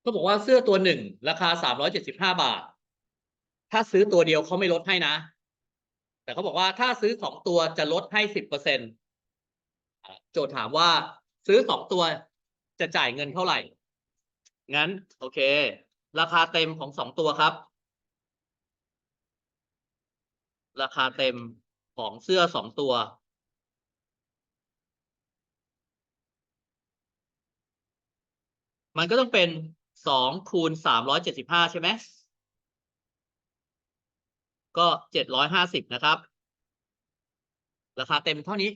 เขาบอกว่าเสื้อตัวหนึ่งราคาสามร้อยเจ็ดสิบห้าบาท ถ้าซื้อตัวเดียวเขาไม่ลดให้นะ แต่เขาบอกว่าถ้าซื้อสองตัวจะลดให้สิบเปอร์เซ็นต์โจทย์ถามว่าซื้อสองตัวจะจ่ายเงินเท่าไหร่ งั้น โอเค ราคาเต็มของสองตัวครับ ราคาเต็มของเสื้อสองตัวมันก็ต้องเป็น สองคูณสามร้อยเจ็ดสิบห้าใช่ไหมก็เจ็ดร้อยห้าสิบนะครับ ราคาเต็มเท่านี้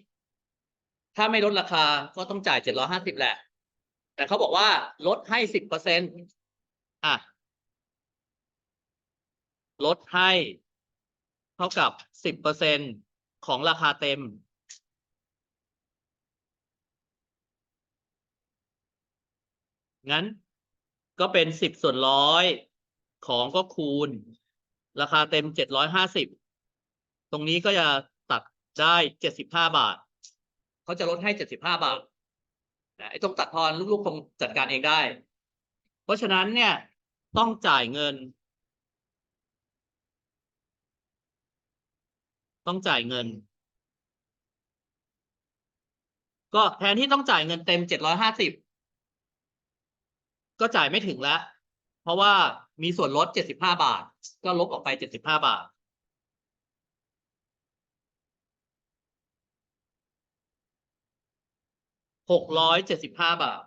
ถ้าไม่ลดราคาก็ต้องจ่ายเจ็ดร้อยห้าสิบแหละ แต่เขาบอกว่าลดให้สิบเปอร์เซ็นต์อะ ลดให้ เท่ากับสิบเปอร์เซ็นของราคาเต็มงั้น ก็เป็นสิบส่วนร้อยของก็คูณ ราคาเต็มเจ็ดร้อยห้าสิบตรงนี้ก็จะตัดได้เจ็ดสิบห้าบาท เขาจะลดให้เจ็ดสิบห้าบาทไอ้ตรงตัดทอนลูกๆคงจัดการเองได้ เพราะฉะนั้นเนี่ยต้องจ่ายเงิน ต้องจ่ายเงิน ก็แทนที่ต้องจ่ายเงินเต็มเจ็ดร้อยห้าสิบ ก็จ่ายไม่ถึงแล้ว เพราะว่ามีส่วนลดเจ็ดสิบห้าบาท ก็ลบออกไปเจ็ดสิบห้าบาท หกร้อยเจ็ดสิบห้าบาท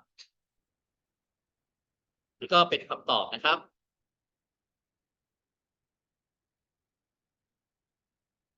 ก็เป็นคำตอบนะครับ